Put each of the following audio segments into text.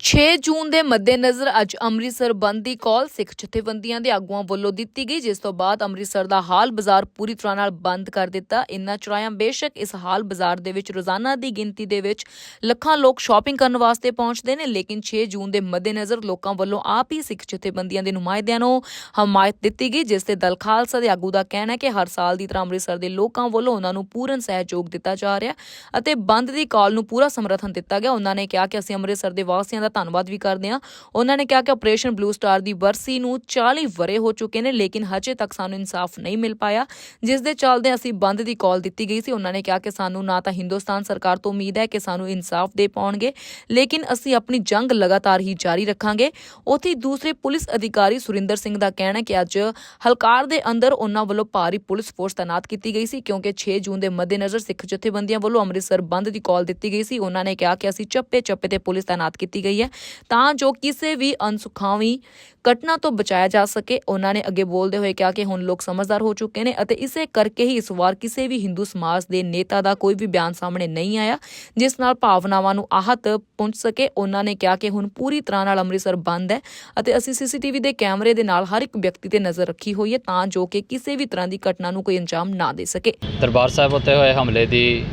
6 ਜੂਨ ਦੇ ਮੱਦੇਨਜ਼ਰ ਅੱਜ ਅੰਮ੍ਰਿਤਸਰ ਬੰਦ ਦੀ ਕਾਲ ਸਿੱਖ ਜਥੇਬੰਦੀਆਂ ਦੇ ਆਗੂਆਂ ਵੱਲੋਂ ਦਿੱਤੀ ਗਈ, ਜਿਸ ਤੋਂ ਬਾਅਦ ਅੰਮ੍ਰਿਤਸਰ ਦਾ ਹਾਲ ਬਾਜ਼ਾਰ ਪੂਰੀ ਤਰ੍ਹਾਂ ਨਾਲ ਬੰਦ ਕਰ ਦਿੱਤਾ। ਇਨ੍ਹਾਂ ਚੁਰਾਇਆ ਬੇਸ਼ੱਕ ਇਸ ਹਾਲ ਬਾਜ਼ਾਰ ਦੇ ਵਿੱਚ ਰੋਜ਼ਾਨਾ ਦੀ ਗਿਣਤੀ ਦੇ ਵਿੱਚ ਲੱਖਾਂ ਲੋਕ ਸ਼ਾਪਿੰਗ ਕਰਨ ਵਾਸਤੇ ਪਹੁੰਚਦੇ ਨੇ, ਲੇਕਿਨ 6 ਜੂਨ ਦੇ ਮੱਦੇਨਜ਼ਰ ਲੋਕਾਂ ਵੱਲੋਂ ਆਪ ਹੀ ਸਿੱਖ ਜਥੇਬੰਦੀਆਂ ਦੇ ਨੁਮਾਇੰਦਿਆਂ ਨੂੰ ਹਮਾਇਤ ਦਿੱਤੀ ਗਈ, ਜਿਸ ਤੇ ਦਲ ਖਾਲਸਾ ਦੇ ਆਗੂ ਦਾ ਕਹਿਣਾ ਹੈ ਕਿ ਹਰ ਸਾਲ ਦੀ ਤਰ੍ਹਾਂ ਅੰਮ੍ਰਿਤਸਰ ਦੇ ਲੋਕਾਂ ਵੱਲੋਂ ਉਹਨਾਂ ਨੂੰ ਪੂਰਨ ਸਹਿਯੋਗ ਦਿੱਤਾ ਜਾ ਰਿਹਾ ਅਤੇ ਬੰਦ ਦੀ ਕਾਲ ਨੂੰ ਪੂਰਾ ਸਮਰਥਨ ਦਿੱਤਾ ਗਿਆ। ਉਹਨਾਂ ਨੇ ਕਿਹਾ ਕਿ ਅਸੀਂ ਅੰਮ੍ਰਿਤਸਰ ਦੇ ਵਾਸੀਆਂ ਦਾ ਧੰਨਵਾਦ ਵੀ ਕਰਦੇ ਹਾਂ। ਉਹਨਾਂ ਨੇ ਕਿਹਾ ਕਿ ਆਪਰੇਸ਼ਨ ਬਲੂ ਸਟਾਰ ਦੀ ਬਰਸੀ ਨੂੰ 40 ਵਰੇ ਹੋ ਚੁੱਕੇ ਨੇ, ਲੇਕਿਨ ਹਜੇ ਤੱਕ ਸਾਨੂੰ ਇਨਸਾਫ ਨਹੀਂ ਮਿਲ ਪਾਇਆ। ਜਿਸ ਦੇ ਚੱਲਦੇ ਅਸੀਂ ਬੰਦ ਦੀ ਕਾਲ ਦਿੱਤੀ ਗਈ ਸੀ। ਉਹਨਾਂ ਨੇ ਕਿਹਾ ਕਿ ਸਾਨੂੰ ਨਾ ਤਾਂ ਹਿੰਦੁਸਤਾਨ ਸਰਕਾਰ ਤੋਂ ਉਮੀਦ ਹੈ ਕਿ ਸਾਨੂੰ ਇਨਸਾਫ ਦੇ ਪਾਉਣਗੇ, ਲੇਕਿਨ ਅਸੀਂ ਆਪਣੀ ਜੰਗ ਲਗਾਤਾਰ ਹੀ ਜਾਰੀ ਰੱਖਾਂਗੇ। ਉਥੇ ਦੂਸਰੇ ਪੁਲਿਸ ਅਧਿਕਾਰੀ ਸੁਰਿੰਦਰ ਸਿੰਘ ਦਾ ਕਹਿਣਾ ਹੈ ਕਿ ਅੱਜ ਹਲਕਾਰ ਦੇ ਅੰਦਰ ਉਹਨਾਂ ਵੱਲੋਂ ਭਾਰੀ ਪੁਲਿਸ ਫੋਰਸ ਤਾਇਨਾਤ ਕੀਤੀ ਗਈ ਸੀ। ਕਿਉਂਕਿ 6 ਜੂਨ ਦੇ ਮੱਦੇਨਜ਼ਰ ਸਿੱਖ ਜਥੇਬੰਦੀਆਂ ਵੱਲੋਂ ਅੰਮ੍ਰਿਤਸਰ ਬੰਦ ਦੀ ਕਾਲ ਦਿੱਤੀ ਗਈ ਸੀ। ਉਹਨਾਂ ਨੇ ਕਿਹਾ ਕਿ ਅਸੀਂ ਚੱਪੇ ਚੱਪੇ ਤੇ ਪੁਲਿਸ ਤਾਇਨਾਤ ਕੀਤੀ ਗਈ ਹੈ, ਤਾਂ ਜੋ ਕਿਸੇ ਵੀ ਅਨਸੁਖਾਵੀ ਘਟਨਾ ਤੋਂ ਬਚਾਇਆ ਜਾ ਸਕੇ, ਉਹਨਾਂ ਨੇ ਅੱਗੇ ਬੋਲਦੇ ਹੋਏ ਕਿਹਾ ਕਿ ਹੁਣ ਲੋਕ ਸਮਝਦਾਰ ਹੋ ਚੁੱਕੇ ਨੇ ਅਤੇ ਇਸੇ ਕਰਕੇ ਹੀ ਇਸ ਵਾਰ ਕਿਸੇ ਵੀ ਹਿੰਦੂ ਸਮਾਜ ਦੇ ਨੇਤਾ ਦਾ ਕੋਈ ਵੀ ਬਿਆਨ ਸਾਹਮਣੇ ਨਹੀਂ ਆਇਆ, ਜਿਸ ਨਾਲ ਭਾਵਨਾਵਾਂ ਨੂੰ ਆਹਤ ਪਹੁੰਚ ਸਕੇ। ਉਹਨਾਂ ਨੇ ਕਿਹਾ ਕਿ ਹੁਣ ਪੂਰੀ ਤਰ੍ਹਾਂ ਨਾਲ ਅੰਮ੍ਰਿਤਸਰ ਬੰਦ ਹੈ ਅਤੇ ਅਸੀਂ ਸੀਸੀਟੀਵੀ ਦੇ ਕੈਮਰੇ ਦੇ ਨਾਲ ਹਰ ਇੱਕ ਵਿਅਕਤੀ ਤੇ ਨਜ਼ਰ ਰੱਖੀ ਹੋਈ ਹੈ, ਤਾਂ ਜੋ ਕਿ ਕਿਸੇ ਵੀ ਤਰ੍ਹਾਂ ਦੀ ਘਟਨਾ ਨੂੰ ਕੋਈ ਅੰਜਾਮ ਨਾ ਦੇ ਸਕੇ। ਦਰਬਾਰ ਸਾਹਿਬ ਉੱਤੇ ਹੋਏ ਹਮਲੇ ਦੀ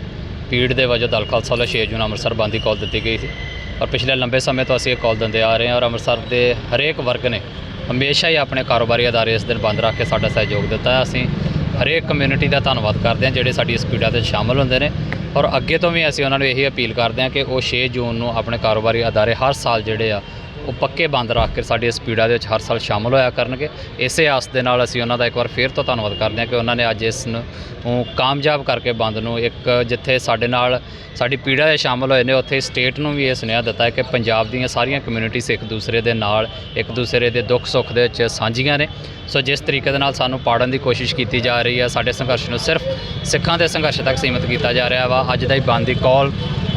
ਪੀੜ ਦੇ ਵਜੋਂ ਦਲ ਖਾਲਸਾ ਵੱਲੋਂ 6 ਜੂਨ ਅੰਮ੍ਰਿਤਸਰ ਬੰਦ ਕਾਲ ਦਿੱਤੀ ਗਈ ਸੀ। ਔਰ ਪਿਛਲੇ ਲੰਬੇ ਸਮੇਂ ਤੋਂ ਅਸੀਂ ਇਹ ਕਾਲ ਦਿੰਦੇ ਆ ਰਹੇ ਹਾਂ ਔਰ ਅੰਮ੍ਰਿਤਸਰ ਦੇ ਹਰੇਕ ਵਰਗ ਨੇ ਹਮੇਸ਼ਾ ਹੀ ਆਪਣੇ ਕਾਰੋਬਾਰੀ ਅਦਾਰੇ ਇਸ ਦਿਨ ਬੰਦ ਰੱਖ ਕੇ ਸਾਡਾ ਸਹਿਯੋਗ ਦਿੱਤਾ ਅਸੀਂ ਹਰੇਕ ਕਮਿਊਨਿਟੀ ਦਾ ਧੰਨਵਾਦ ਕਰਦੇ ਹਾਂ ਜਿਹੜੇ ਸਾਡੀ ਇਸ ਪੀੜਾ ਤੇ ਸ਼ਾਮਲ ਹੁੰਦੇ ਨੇ ਔਰ ਅੱਗੇ ਤੋਂ ਵੀ ਅਸੀਂ ਉਹਨਾਂ ਨੂੰ ਇਹੀ ਅਪੀਲ ਕਰਦੇ ਹਾਂ ਕਿ ਉਹ 6 ਜੂਨ ਨੂੰ ਆਪਣੇ ਕਾਰੋਬਾਰੀ ਅਦਾਰੇ ਹਰ ਸਾਲ ਜਿਹੜੇ ਆ ਉਹ ਪੱਕੇ ਬੰਦ ਰੱਖ ਕੇ ਸਾਡੀ ਇਸ ਪੀੜਾ ਦੇ ਵਿੱਚ ਹਰ ਸਾਲ ਸ਼ਾਮਲ ਹੋਇਆ ਕਰਨਗੇ। ਇਸੇ ਆਸ ਦੇ ਨਾਲ ਅਸੀਂ ਉਹਨਾਂ ਦਾ ਇੱਕ ਵਾਰ ਫੇਰ ਤੋਂ ਧੰਨਵਾਦ ਕਰਦੇ ਹਾਂ ਕਿ ਉਹਨਾਂ ਨੇ ਅੱਜ ਇਸ ਨੂੰ ਕਾਮਯਾਬ ਕਰਕੇ ਬੰਦ ਨੂੰ ਇੱਕ ਜਿੱਥੇ ਸਾਡੇ ਨਾਲ ਸਾਡੀ ਪੀੜਾ ਦੇ ਸ਼ਾਮਲ ਹੋਏ ਨੇ, ਉੱਥੇ ਸਟੇਟ ਨੂੰ ਵੀ ਇਹ ਸੁਨੇਹਾ ਦਿੱਤਾ ਹੈ ਕਿ ਪੰਜਾਬ ਦੀਆਂ ਸਾਰੀਆਂ ਕਮਿਊਨਿਟੀਜ਼ ਇੱਕ ਦੂਸਰੇ ਦੇ ਨਾਲ, ਇੱਕ ਦੂਸਰੇ ਦੇ ਦੁੱਖ ਸੁੱਖ ਦੇ ਵਿੱਚ ਸਾਂਝੀਆਂ ਨੇ। ਸੋ ਜਿਸ ਤਰੀਕੇ ਦੇ ਨਾਲ ਸਾਨੂੰ ਪਾੜਨ ਦੀ ਕੋਸ਼ਿਸ਼ ਕੀਤੀ ਜਾ ਰਹੀ ਹੈ, ਸਾਡੇ ਸੰਘਰਸ਼ ਨੂੰ ਸਿਰਫ ਸਿੱਖਾਂ ਦੇ ਸੰਘਰਸ਼ ਤੱਕ ਸੀਮਿਤ ਕੀਤਾ ਜਾ ਰਿਹਾ ਵਾ। ਅੱਜ ਦਾ ਹੀ ਬੰਦ ਦੀ ਕਾਲ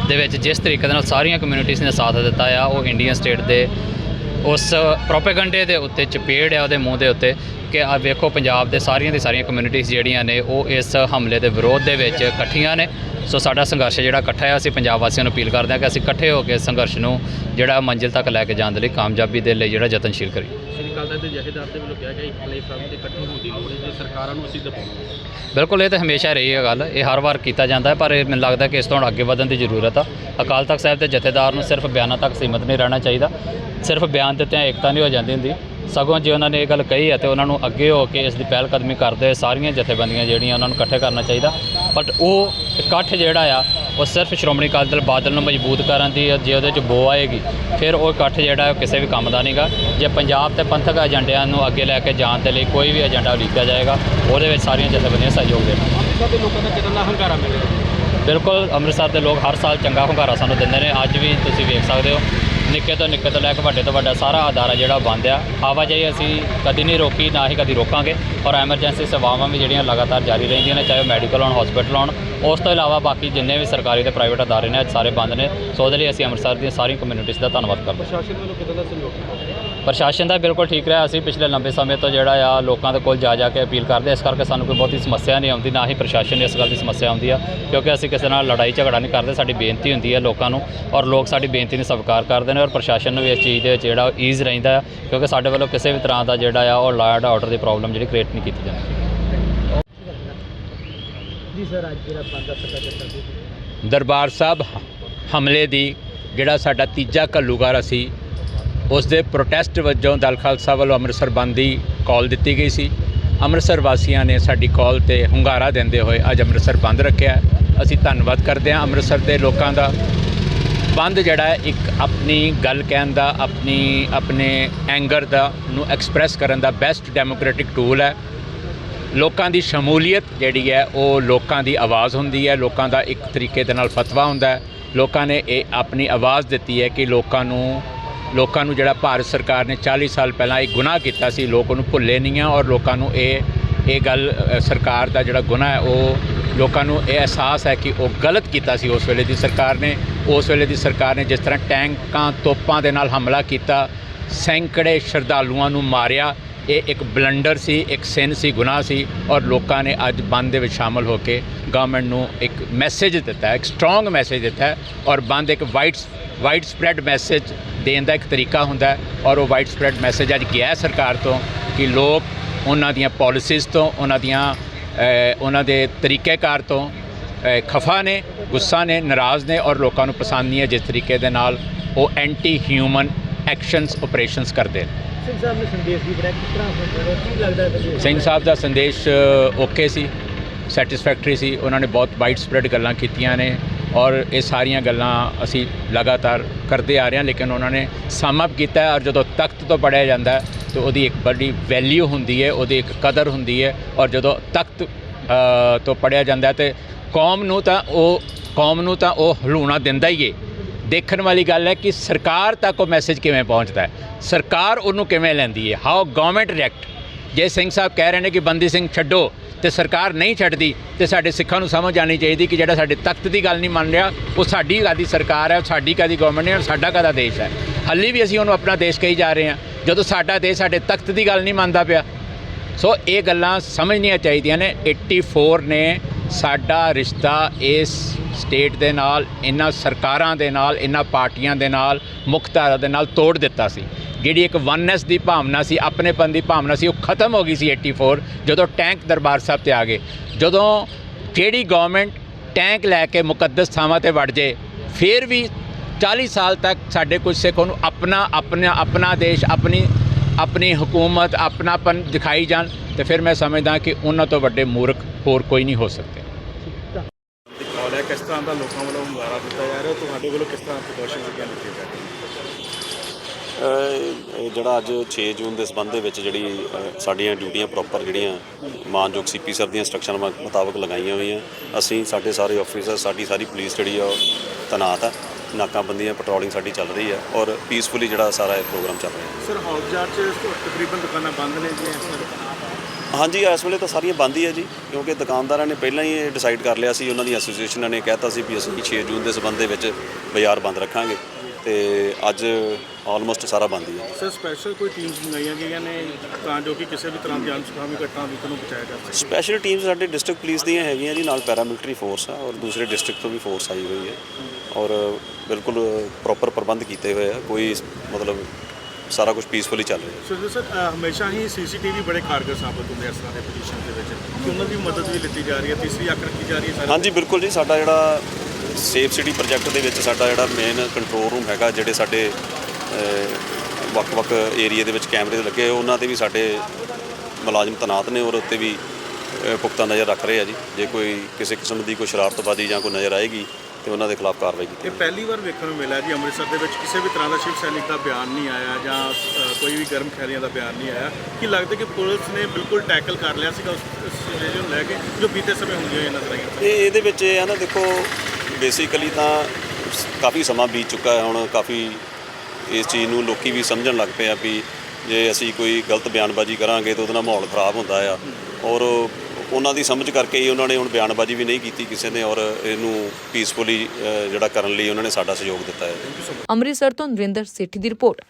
ਦੇ ਵਿੱਚ ਜਿਸ ਤਰੀਕੇ ਦੇ ਨਾਲ ਸਾਰੀਆਂ ਕਮਿਊਨਿਟੀਜ਼ ਨੇ ਸਾਥ ਦਿੱਤਾ ਆ, ਉਹ ਇੰਡੀਅਨ ਸਟੇਟ ਦੇ ਉਸ ਪ੍ਰੋਪੇਗੈਂਡੇ ਦੇ ਉੱਤੇ ਚਪੇੜ ਆ, ਉਹਦੇ ਮੂੰਹ ਦੇ ਉੱਤੇ ਕਿ ਆ ਵੇਖੋ ਪੰਜਾਬ ਦੇ ਸਾਰੀਆਂ ਦੀ ਸਾਰੀਆਂ ਕਮਿਊਨਿਟੀਜ਼ ਜਿਹੜੀਆਂ ਨੇ, ਉਹ ਇਸ ਹਮਲੇ ਦੇ ਵਿਰੋਧ ਦੇ ਵਿੱਚ ਇਕੱਠੀਆਂ ਨੇ। ਸੋ ਸਾਡਾ ਸੰਘਰਸ਼ ਜਿਹੜਾ ਇਕੱਠਾ ਹੈ ਅਸੀਂ ਪੰਜਾਬ ਵਾਸੀਆਂ ਨੂੰ ਅਪੀਲ ਕਰਦੇ ਹਾਂ ਕਿ ਅਸੀਂ ਇਕੱਠੇ ਹੋ ਕੇ ਸੰਘਰਸ਼ ਨੂੰ ਜਿਹੜਾ ਮੰਜ਼ਿਲ ਤੱਕ ਲੈ ਕੇ ਜਾਣ ਦੇ ਲਈ ਕਾਮਯਾਬੀ ਦੇ ਲਈ ਜਿਹੜਾ ਯਤਨਸ਼ੀਲ ਕਰੀਏ। ਸ੍ਰੀ ਅਕਾਲ ਤਖਤ ਦੇ ਜਥੇਦਾਰ ਦੇ ਵੱਲੋਂ ਕਿਹਾ ਗਿਆ ਇੱਕ ਪਲੇਟਫਾਰਮ ਤੇ ਇਕੱਠੇ ਹੋਣ ਦੀ ਲੋੜ ਹੈ ਜੇ ਸਰਕਾਰਾਂ ਨੂੰ ਅਸੀਂ ਦਬਾਉਣਾ ਬਿਲਕੁਲ ਇਹ ਤਾਂ ਹਮੇਸ਼ਾ ਰਹੀ ਹੈ ਗੱਲ। ਇਹ ਹਰ ਵਾਰ ਕੀਤਾ ਜਾਂਦਾ ਹੈ ਪਰ ਇਹ ਮੈਨੂੰ ਲੱਗਦਾ ਕਿ ਇਸ ਤੋਂ ਹੁਣ ਅੱਗੇ ਵਧਣ ਦੀ ਜ਼ਰੂਰਤ ਆ। ਅਕਾਲ ਤਖਤ ਸਾਹਿਬ ਦੇ ਜਥੇਦਾਰ ਨੂੰ ਸਿਰਫ ਬਿਆਨਾਂ ਤੱਕ ਸੀਮਿਤ ਨਹੀਂ ਰਹਿਣਾ ਚਾਹੀਦਾ। ਸਿਰਫ ਬਿਆਨ ਦਿੱਤਿਆਂ ਏਕਤਾ ਨਹੀਂ ਹੋ ਜਾਂਦੀ ਹੁੰਦੀ। ਸਗੋਂ ਜੇ ਉਹਨਾਂ ਨੇ ਇਹ ਗੱਲ ਕਹੀ ਹੈ ਤੇ ਉਹਨਾਂ ਨੂੰ ਅੱਗੇ ਹੋ ਕੇ ਇਸ ਦੀ ਪਹਿਲ ਕਦਮੀ ਕਰਦੇ ਸਾਰੀਆਂ ਜਥੇਬੰਦੀਆਂ ਜਿਹੜੀਆਂ ਉਹਨਾਂ ਨੂੰ ਇਕੱਠੇ ਕਰਨਾ ਚਾਹੀਦਾ। ਬਟ ਉਹ ਇਕੱਠ ਜਿਹੜਾ ਆ ਉਹ ਸਿਰਫ ਸ਼੍ਰੋਮਣੀ ਅਕਾਲੀ ਦਲ ਬਾਦਲ ਨੂੰ ਮਜ਼ਬੂਤ ਕਰਨ ਦੀ ਜੇ ਉਹਦੇ 'ਚ ਬੋ ਆਏਗੀ ਫਿਰ ਉਹ ਇਕੱਠ ਜਿਹੜਾ ਉਹ ਕਿਸੇ ਵੀ ਕੰਮ ਦਾ ਨਹੀਂਗਾ ਜੇ ਪੰਜਾਬ ਤੇ ਪੰਥਕ ਏਜੰਡਿਆਂ ਨੂੰ ਅੱਗੇ ਲੈ ਕੇ ਜਾਣ ਦੇ ਲਈ ਕੋਈ ਵੀ ਏਜੰਡਾ ਉਲੀਕਿਆ ਜਾਏਗਾ ਉਹਦੇ ਵਿੱਚ ਸਾਰੀਆਂ ਜਥੇਬੰਦੀਆਂ ਸਹਿਯੋਗ ਦੇਣ। ਅੰਮ੍ਰਿਤਸਰ ਦੇ ਲੋਕਾਂ ਦਾ ਕਿਦਾਂ ਦਾ ਹੰਗਾਰਾ ਮਿਲ ਰਿਹਾ ਬਿਲਕੁਲ ਅੰਮ੍ਰਿਤਸਰ ਦੇ ਲੋਕ ਹਰ ਸਾਲ ਚੰਗਾ ਹੁੰਗਾਰਾ ਸਾਨੂੰ ਦਿੰਦੇ ਨੇ। ਅੱਜ ਵੀ ਤੁਸੀਂ ਵੇਖ ਸਕਦੇ ਹੋ ਨਿੱਕੇ ਤੋਂ ਨਿੱਕੇ ਤੋਂ ਲੈ ਕੇ ਵੱਡੇ ਤੋਂ ਵੱਡਾ ਸਾਰਾ ਅਦਾਰਾ ਜਿਹੜਾ ਬੰਦ ਆ। ਆਵਾਜਾਈ ਅਸੀਂ ਕਦੀ ਨਹੀਂ ਰੋਕੀ ਨਾ ਹੀ ਕਦੀ ਰੋਕਾਂਗੇ ਔਰ ਐਮਰਜੈਂਸੀ ਸੇਵਾਵਾਂ ਵੀ ਜਿਹੜੀਆਂ ਲਗਾਤਾਰ ਜਾਰੀ ਰਹਿੰਦੀਆਂ ਨੇ ਚਾਹੇ ਮੈਡੀਕਲ ਹੋਣ ਹਸਪੀਟਲ ਹੋਣ। ਉਸ ਤੋਂ ਇਲਾਵਾ ਬਾਕੀ ਜਿੰਨੇ ਵੀ ਸਰਕਾਰੀ ਤੇ ਪ੍ਰਾਈਵੇਟ ਅਦਾਰੇ ਨੇ ਅੱਜ ਸਾਰੇ ਬੰਦ ਨੇ। ਸੋ ਉਹਦੇ ਲਈ ਅਸੀਂ ਅੰਮ੍ਰਿਤਸਰ ਦੀਆਂ ਸਾਰੀਆਂ ਕਮਿਊਨਿਟੀਜ਼ ਦਾ ਧੰਨਵਾਦ ਕਰਦੇ ਹਾਂ। ਪ੍ਰਸ਼ਾਸਨ ਵੱਲੋਂ ਕਿਦਾਂ ਦਾ ਸਹਿਯੋਗ? ਪ੍ਰਸ਼ਾਸਨ ਦਾ ਬਿਲਕੁਲ ਠੀਕ ਰਿਹਾ। ਅਸੀਂ ਪਿਛਲੇ ਲੰਬੇ ਸਮੇਂ ਤੋਂ ਜਿਹੜਾ ਆ ਲੋਕਾਂ ਦੇ ਕੋਲ ਜਾ ਜਾ ਕੇ ਅਪੀਲ ਕਰਦੇ ਇਸ ਕਰਕੇ ਸਾਨੂੰ ਕੋਈ ਬਹੁਤੀ ਸਮੱਸਿਆ ਨਹੀਂ ਆਉਂਦੀ ਨਾ ਹੀ ਪ੍ਰਸ਼ਾਸਨ ਨੂੰ ਇਸ ਗੱਲ ਦੀ ਸਮੱਸਿਆ ਆਉਂਦੀ ਆ ਕਿਉਂਕਿ ਅਸੀਂ ਕਿਸੇ ਨਾਲ ਲੜਾਈ ਝਗੜਾ ਨਹੀਂ ਕਰਦੇ। ਸਾਡੀ ਬੇਨਤੀ ਹੁੰਦੀ ਹੈ ਲੋਕਾਂ ਨੂੰ ਔਰ ਲੋਕ ਸਾਡੀ ਬੇਨਤੀ ਨੂੰ ਸਵੀਕਾਰ ਕਰਦੇ ਨੇ। ਔਰ ਪ੍ਰਸ਼ਾਸਨ ਨੂੰ ਵੀ ਇਸ ਚੀਜ਼ ਦੇ ਵਿੱਚ ਜਿਹੜਾ ਈਜ਼ ਰਹਿੰਦਾ ਕਿਉਂਕਿ ਸਾਡੇ ਵੱਲੋਂ ਕਿਸੇ ਵੀ ਤਰ੍ਹਾਂ ਦਾ ਜਿਹੜਾ ਆ ਉਹ ਲਾਅ ਐਂਡ ਆਰਡਰ ਦੀ ਪ੍ਰੋਬਲਮ ਜਿਹੜੀ ਕ੍ਰੀਏਟ ਨਹੀਂ ਕੀਤੀ ਜਾਂਦੀ। ਜੀ ਸਰ ਅੱਜ ਜਿਹੜਾ ਬੰਦਾ ਸੱਤਾ ਚੱਲਦਾ ਦਰਬਾਰ ਸਾਹਿਬ ਹਮਲੇ ਦੀ ਜਿਹੜਾ ਸਾਡਾ ਤੀਜਾ ਘੱਲੂਘਾਰਾ ਸੀ ਉਸ ਦੇ ਪ੍ਰੋਟੈਸਟ ਵਜੋਂ ਦਲ ਖਾਲਸਾ ਵੱਲੋਂ ਅੰਮ੍ਰਿਤਸਰ ਬੰਦ ਦੀ ਕਾਲ ਦਿੱਤੀ ਗਈ ਸੀ। ਅੰਮ੍ਰਿਤਸਰ ਵਾਸੀਆਂ ਨੇ ਸਾਡੀ ਕਾਲ ਤੇ ਹੁੰਗਾਰਾ ਦਿੰਦੇ ਹੋਏ ਅੱਜ ਅੰਮ੍ਰਿਤਸਰ ਬੰਦ ਰੱਖਿਆ। ਅਸੀਂ ਧੰਨਵਾਦ ਕਰਦੇ ਹਾਂ ਅੰਮ੍ਰਿਤਸਰ ਦੇ ਲੋਕਾਂ ਦਾ। ਬੰਦ ਜਿਹੜਾ ਇੱਕ ਆਪਣੀ ਗੱਲ ਕਹਿਣ ਦਾ, ਆਪਣੀ, ਆਪਣੇ ਐਂਗਰ ਦਾ, ਨੂੰ ਐਕਸਪ੍ਰੈਸ ਕਰਨ ਦਾ ਬੈਸਟ ਡੈਮੋਕ੍ਰੈਟਿਕ ਟੂਲ ਹੈ। ਲੋਕਾਂ ਦੀ ਸ਼ਮੂਲੀਅਤ ਜਿਹੜੀ ਹੈ, ਉਹ ਲੋਕਾਂ ਦੀ ਆਵਾਜ਼ ਹੁੰਦੀ ਹੈ, ਲੋਕਾਂ ਦਾ ਇੱਕ ਤਰੀਕੇ ਦੇ ਨਾਲ ਫਤਵਾ ਹੁੰਦਾ ਹੈ। ਲੋਕਾਂ ਨੇ ਇਹ ਆਪਣੀ ਆਵਾਜ਼ ਦਿੱਤੀ ਹੈ ਕਿ ਲੋਕਾਂ ਨੂੰ ਲੋਕਾਂ ਨੂੰ ਜਿਹੜਾ ਭਾਰਤ ਸਰਕਾਰ ਨੇ 40 ਸਾਲ ਪਹਿਲਾਂ ਇੱਕ ਗੁਨਾਹ ਕੀਤਾ ਸੀ, ਲੋਕ ਉਹਨੂੰ ਭੁੱਲੇ ਨਹੀਂ ਆ ਔਰ ਲੋਕਾਂ ਨੂੰ ਇਹ ਇਹ ਗੱਲ ਸਰਕਾਰ ਦਾ ਜਿਹੜਾ ਗੁਨਾਹ ਹੈ, ਉਹ ਲੋਕਾਂ ਨੂੰ ਇਹ ਅਹਿਸਾਸ ਹੈ ਕਿ ਉਹ ਗਲਤ ਕੀਤਾ ਸੀ ਉਸ ਵੇਲੇ ਦੀ ਸਰਕਾਰ ਨੇ। ਉਸ ਵੇਲੇ ਦੀ ਸਰਕਾਰ ਨੇ ਜਿਸ ਤਰ੍ਹਾਂ ਟੈਂਕਾਂ, ਤੋਪਾਂ ਦੇ ਨਾਲ ਹਮਲਾ ਕੀਤਾ, ਸੈਂਕੜੇ ਸ਼ਰਧਾਲੂਆਂ ਨੂੰ ਮਾਰਿਆ, ਇਹ ਇੱਕ ਬਲੰਡਰ ਸੀ, ਇੱਕ ਸਿਨ ਸੀ, ਗੁਨਾਹ ਸੀ ਔਰ ਲੋਕਾਂ ਨੇ ਅੱਜ ਬੰਦ ਦੇ ਵਿੱਚ ਸ਼ਾਮਲ ਹੋ ਕੇ ਗਵਰਨਮੈਂਟ ਨੂੰ ਇੱਕ ਮੈਸੇਜ ਦਿੱਤਾ, ਇੱਕ ਸਟਰੋਂਗ ਮੈਸੇਜ ਦਿੱਤਾ ਔਰ ਬੰਦ ਇੱਕ ਵਾਈਡ ਵਾਈਡ ਸਪਰੈਡ ਮੈਸੇਜ ਦੇਣ ਦਾ ਇੱਕ ਤਰੀਕਾ ਹੁੰਦਾ ਔਰ ਉਹ ਵਾਈਡ ਸਪਰੈਡ ਮੈਸੇਜ ਅੱਜ ਗਿਆ ਸਰਕਾਰ ਤੋਂ ਕਿ ਲੋਕ ਉਹਨਾਂ ਦੀਆਂ ਪਾਲਿਸੀਜ਼ ਤੋਂ, ਉਹਨਾਂ ਦੀਆਂ ਉਹਨਾਂ ਦੇ ਤਰੀਕੇਕਾਰ ਤੋਂ ਖਫਾ ਨੇ ਗੁੱਸਾ ਨੇ ਨਾਰਾਜ਼ ਨੇ ਔਰ ਲੋਕਾਂ ਨੂੰ ਪਸੰਦ ਨਹੀਂ ਹੈ ਜਿਸ ਤਰੀਕੇ ਦੇ ਨਾਲ ਉਹ ਐਂਟੀ ਹਿਊਮਨ ਐਕਸ਼ਨਸ ਆਪਰੇਸ਼ਨਸ ਕਰਦੇ ਨੇ। ਸਿੰਘ ਸਾਹਿਬ ਨੇ ਸੰਦੇਸ਼ ਵੀ ਬੜਾ ਕਿਸ ਤਰ੍ਹਾਂ ਸੁਣਦੇ ਕੀ ਲੱਗਦਾ ਹੈ ਸੰਦੇਸ਼? ਸਿੰਘ ਸਾਹਿਬ ਦਾ ਸੰਦੇਸ਼ ਓਕੇ ਸੀ ਸੈਟੀਸਫੈਕਟਰੀ ਸੀ ਉਹਨਾਂ ਨੇ ਬਹੁਤ ਵਾਈਡ ਸਪਰੈਡ ਗੱਲਾਂ ਕੀਤੀਆਂ ਨੇ ਔਰ ਇਹ ਸਾਰੀਆਂ ਗੱਲਾਂ ਅਸੀਂ ਲਗਾਤਾਰ ਕਰਦੇ ਆ ਰਹੇ ਹਾਂ ਲੇਕਿਨ ਉਹਨਾਂ ਨੇ ਸਮ ਅਪ ਕੀਤਾ ਔਰ ਜਦੋਂ ਤਖਤ ਤੋਂ ਪੜਿਆ ਜਾਂਦਾ ਤਾਂ ਉਹਦੀ ਇੱਕ ਬੜੀ ਵੈਲਿਊ ਹੁੰਦੀ ਹੈ, ਉਹਦੀ ਇੱਕ ਕਦਰ ਹੁੰਦੀ ਹੈ ਔਰ ਜਦੋਂ ਤਖਤ ਤੋਂ ਪੜਿਆ ਜਾਂਦਾ ਹੈ ਤੇ ਕੌਮ ਨੂੰ ਤਾਂ ਉਹ, ਕੌਮ ਨੂੰ ਤਾਂ ਉਹ ਹਲੂਣਾ ਦਿੰਦਾ ਹੀ ਏ। ਦੇਖਣ ਵਾਲੀ ਗੱਲ ਹੈ ਕਿ ਸਰਕਾਰ ਤੱਕ ਉਹ ਮੈਸੇਜ ਕਿਵੇਂ ਪਹੁੰਚਦਾ ਹੈ? ਸਰਕਾਰ ਉਹਨੂੰ ਕਿਵੇਂ ਲੈਂਦੀ ਹੈ ਹਾਊ ਗਵਰਨਮੈਂਟ ਰਿਐਕਟ ਜੇ ਸਿੰਘ ਸਾਹਿਬ ਕਹਿ ਰਹੇ ਨੇ ਕਿ ਬੰਦੀ ਸਿੰਘ ਛੱਡੋ ਤੇ ਸਰਕਾਰ ਨਹੀਂ ਛੱਡਦੀ, ਤੇ ਸਾਡੇ ਸਿੱਖਾਂ ਨੂੰ ਸਮਝ ਆਣੀ ਚਾਹੀਦੀ ਕਿ ਜਿਹੜਾ ਸਾਡੇ ਤਖਤ ਦੀ ਗੱਲ ਨਹੀਂ ਮੰਨ ਰਿਹਾ, ਉਹ ਸਾਡੀ ਕਾਦੀ ਸਰਕਾਰ ਹੈ, ਸਾਡੀ ਕਾਦੀ ਗਵਰਨਮੈਂਟ ਹੈ ਔਰ ਸਾਡਾ ਕਾਦਾ ਦੇਸ਼ ਹੈ? ਹਾਲੇ ਵੀ ਅਸੀਂ ਉਹਨੂੰ ਆਪਣਾ ਦੇਸ਼ ਕਹੀ ਜਾ ਰਹੇ ਹਾਂ। ਜਦੋਂ ਸਾਡਾ ਦੇਸ਼ ਸਾਡੇ ਤਖਤ ਦੀ ਗੱਲ ਨਹੀਂ ਮੰਨਦਾ ਪਿਆ, ਸੋ ਇਹ ਗੱਲਾਂ ਸਮਝਣੀਆਂ ਚਾਹੀਦੀਆਂ ਨੇ। 84 ਨੇ ਸਾਡਾ ਰਿਸ਼ਤਾ ਇਸ ਸਟੇਟ ਦੇ ਨਾਲ, ਇਹਨਾਂ ਸਰਕਾਰਾਂ ਦੇ ਨਾਲ, ਇਹਨਾਂ ਪਾਰਟੀਆਂ ਦੇ ਨਾਲ, ਮੁੱਖ ਧਾਰਾ ਦੇ ਨਾਲ ਤੋੜ ਦਿੱਤਾ ਸੀ। ਜਿਹੜੀ ਇੱਕ ਵਨਨੈਸ ਦੀ ਭਾਵਨਾ ਸੀ, ਆਪਣੇਪਨ ਦੀ ਭਾਵਨਾ ਸੀ, ਉਹ ਖਤਮ ਹੋ ਗਈ ਸੀ 84 ਜਦੋਂ ਟੈਂਕ ਦਰਬਾਰ ਸਾਹਿਬ ਤੇ ਆ ਗਏ। ਜਦੋਂ ਕਿਹੜੀ ਗਵਰਨਮੈਂਟ ਟੈਂਕ ਲੈ ਕੇ ਮੁਕੱਦਸ ਥਾਵਾਂ ਤੇ ਵੜ ਜੇ, ਫਿਰ ਵੀ 40 ਸਾਲ ਤੱਕ ਸਾਡੇ ਕੁਝ ਸਿੱਖ ਉਹਨੂੰ ਆਪਣਾ ਆਪਣਾ ਆਪਣਾ ਦੇਸ਼, ਆਪਣੀ ਆਪਣੀ ਹਕੂਮਤ, ਆਪਣਾਪਨ ਦਿਖਾਈ ਜਾਣ, ਤੇ ਫਿਰ ਮੈਂ ਸਮਝਦਾ ਕਿ ਉਹਨਾਂ ਤੋਂ ਵੱਡੇ ਮੂਰਖ ਹੋਰ ਕੋਈ ਨਹੀਂ ਹੋ ਸਕਦੇ। ਕਿਸ ਤਰ੍ਹਾਂ ਦਾ ਲੋਕਾਂ ਵੱਲੋਂ ਹੁੰਗਾਰਾ ਦਿੱਤਾ ਜਾ ਰਿਹਾ, ਤੁਹਾਡੇ ਵੱਲੋਂ ਕਿਸ ਤਰ੍ਹਾਂ ਪ੍ਰੀਕਾਸ਼ਨ ਲਿਆ ਜਾ ਰਹੇ ਇਹ ਜਿਹੜਾ ਅੱਜ 6 ਜੂਨ ਦੇ ਸੰਬੰਧ ਦੇ ਵਿੱਚ ਜਿਹੜੀ ਅਹ ਸਾਡੀਆਂ ਡਿਊਟੀਆਂ ਪ੍ਰੋਪਰ ਜਿਹੜੀਆਂ ਮਾਨਯੋਗ ਸੀਪੀ ਸਰ ਦੀਆਂ ਇੰਸਟਰਕਸ਼ਨ ਮੁਤਾਬਕ ਲਗਾਈਆਂ ਹੋਈਆਂ। ਅਸੀਂ ਸਾਡੇ ਸਾਰੇ ਆਫੀਸਰ ਸਾਡੀ ਸਾਰੀ ਪੁਲਿਸ ਜਿਹੜੀ ਆ ਉਹ ਤੈਨਾਤ ਆ। ਨਾਕਾਬੰਦੀਆਂ ਪੈਟਰੋਲਿੰਗ ਸਾਡੀ ਚੱਲ ਰਹੀ ਹੈ ਔਰ ਪੀਸਫੁਲੀ ਜਿਹੜਾ ਸਾਰਾ ਇਹ ਪ੍ਰੋਗਰਾਮ ਚੱਲ ਰਿਹਾ। ਸਰ ਹੌਜਜ਼ਾਰ ਚ ਤਕਰੀਬਨ ਦੁਕਾਨਾਂ ਬੰਦ ਨੇ ਜੀ ਇਸ ਵੇਲੇ? ਹਾਂਜੀ ਇਸ ਵੇਲੇ ਤਾਂ ਸਾਰੀਆਂ ਬੰਦ ਹੀ ਹੈ ਜੀ ਕਿਉਂਕਿ ਦੁਕਾਨਦਾਰਾਂ ਨੇ ਪਹਿਲਾਂ ਹੀ ਇਹ ਡਿਸਾਈਡ ਕਰ ਲਿਆ ਸੀ ਉਹਨਾਂ ਦੀ ਐਸੋਸੀਏਸ਼ਨਾਂ ਨੇ ਕਹਿਤਾ ਸੀ ਵੀ ਅਸੀਂ 6 ਜੂਨ ਦੇ ਸੰਬੰਧ ਦੇ ਵਿੱਚ ਬਾਜ਼ਾਰ ਬੰਦ ਰੱਖਾਂਗੇ। ਤੇ ਅੱਜ ਆਲਮੋਸਟ ਸਾਰਾ ਬੰਦ ਹੀ ਹੈ। ਸਰ ਸਪੈਸ਼ਲ ਕੋਈ ਟੀਮਸ ਮੰਗਾਈਆਂ ਗਈਆਂ ਨੇ ਤਾਂ ਜੋ ਕਿ ਕਿਸੇ ਵੀ ਤਰ੍ਹਾਂ ਦੀ ਅਨਸੁਖਾਵੀ ਘਟਨਾ ਵੀ ਨੂੰ ਬਚਾਇਆ ਜਾ ਸਕੇ? ਸਪੈਸ਼ਲ ਟੀਮਸ ਸਾਡੇ ਡਿਸਟ੍ਰਿਕਟ ਪੁਲਿਸ ਦੀਆਂ ਹੈਗੀਆਂ ਜੀ ਨਾਲ ਪੈਰਾਮਿਲਟਰੀ ਫੋਰਸ ਆ ਔਰ ਦੂਸਰੇ ਡਿਸਟ੍ਰਿਕਟ ਤੋਂ ਵੀ ਫੋਰਸ ਆਈ ਹੋਈ ਹੈ। ਔਰ ਬਿਲਕੁਲ ਪ੍ਰੋਪਰ ਪ੍ਰਬੰਧ ਕੀਤੇ ਹੋਏ ਆ ਕੋਈ ਮਤਲਬ ਸਾਰਾ ਕੁਝ ਪੀਸਫੁਲੀ ਚੱਲ ਰਿਹਾ ਸਰ ਸਰ ਅ, ਹਮੇਸ਼ਾ ਹੀ ਸੀਸੀਟੀਵੀ ਬੜੇ ਕਾਰਗਰ ਸਾਬਤ ਹੁੰਦੇ ਆ ਇਸ ਤਰ੍ਹਾਂ ਦੇ ਪੋਜੀਸ਼ਨ ਦੇ ਵਿੱਚ। ਕਿ ਉਹਨਾਂ ਦੀ ਮਦਦ ਵੀ ਲਿੱਤੀ ਜਾ ਰਹੀ ਹੈ ਤੀਸਰੀ ਅੱਖ ਰੱਖੀ ਜਾ ਰਹੀ ਹੈ ਸਾਰੇ ਹਾਂਜੀ ਬਿਲਕੁਲ ਜੀ ਸਾਡਾ ਜਿਹੜਾ ਸੇਫ ਸਿਟੀ ਪ੍ਰੋਜੈਕਟ ਦੇ ਵਿੱਚ ਸਾਡਾ ਜਿਹੜਾ ਮੇਨ ਕੰਟਰੋਲ ਰੂਮ ਹੈਗਾ ਜਿਹੜੇ ਸਾਡੇ ਵੱਖ-ਵੱਖ ਏਰੀਆ ਦੇ ਵਿੱਚ ਕੈਮਰੇ ਲੱਗੇ ਹੋਏ ਉਹਨਾਂ ਤੇ ਵੀ ਸਾਡੇ ਮੁਲਾਜ਼ਮ ਤੈਨਾਤ ਨੇ ਔਰ ਉੱਤੇ ਵੀ ਪੁਖਤਾ ਨਜ਼ਰ ਰੱਖ ਰਹੇ ਆ ਜੀ। ਜੇ ਕੋਈ ਕਿਸੇ ਕਿਸਮ ਦੀ ਕੋਈ ਸ਼ਰਾਰਤਬਾਜ਼ੀ ਜਾਂ ਕੋਈ ਨਜ਼ਰ ਆਏਗੀ ਤੇ ਉਹਨਾਂ ਦੇ ਖਿਲਾਫ ਕਾਰਵਾਈ ਕੀਤੀ ਇਹ ਪਹਿਲੀ ਵਾਰ ਵੇਖਣ ਨੂੰ ਮਿਲਿਆ ਜੀ ਅੰਮ੍ਰਿਤਸਰ ਦੇ ਵਿੱਚ। ਕਿਸੇ ਵੀ ਤਰ੍ਹਾਂ ਦਾ ਸ਼ਿਵ ਸੈਨਿਕ ਦਾ ਬਿਆਨ ਨਹੀਂ ਆਇਆ ਜਾਂ ਕੋਈ ਵੀ ਗਰਮ ਖੈਰੀਆਂ ਦਾ ਬਿਆਨ ਨਹੀਂ ਆਇਆ। ਕੀ ਲੱਗਦਾ ਕਿ ਪੁਲਿਸ ਨੇ ਬਿਲਕੁਲ ਟੈਕਲ ਕਰ ਲਿਆ ਸੀਗਾ ਉਸ ਸਿਚੁਏਸ਼ਨ ਨੂੰ ਲੈ ਕੇ ਜੋ ਬੀਤੇ ਸਮੇਂ ਹੁੰਦੀਆਂ ਨਜ਼ਰ ਆਈਆਂ? ਇਹ ਇਹਦੇ ਵਿੱਚ ਇਹ ਆ ਨਾ ਦੇਖੋ ਬੇਸਿਕਲੀ ਤਾਂ ਸ- ਕਾਫੀ ਸਮਾਂ ਬੀਤ ਚੁੱਕਾ ਹੈ, ਹੁਣ ਕਾਫੀ ਇਸ ਚੀਜ਼ ਨੂੰ ਲੋਕੀ ਵੀ ਸਮਝਣ ਲੱਗ ਪਏ ਆ ਵੀ ਜੇ ਅਸੀਂ ਕੋਈ ਗਲਤ ਬਿਆਨਬਾਜ਼ੀ ਕਰਾਂਗੇ ਤਾਂ ਉਹਦੇ ਨਾਲ ਮਾਹੌਲ ਖਰਾਬ ਹੁੰਦਾ ਆ। ਔਰ ਉਹਨਾਂ ਦੀ ਸਮਝ ਕਰਕੇ ਹੀ ਉਹਨਾਂ ਨੇ ਹੁਣ ਬਿਆਨਬਾਜ਼ੀ ਵੀ ਨਹੀਂ ਕੀਤੀ ਕਿਸੇ ਨੇ ਔਰ ਇਹਨੂੰ ਪੀਸਫੁਲੀ ਜਿਹੜਾ ਕਰਨ ਲਈ ਉਹਨਾਂ ਨੇ ਸਾਡਾ ਸਹਿਯੋਗ ਦਿੱਤਾ ਹੈ। ਅੰਮ੍ਰਿਤਸਰ ਤੋਂ ਨਰਿੰਦਰ ਸੇਠੀ ਦੀ ਰਿਪੋਰਟ।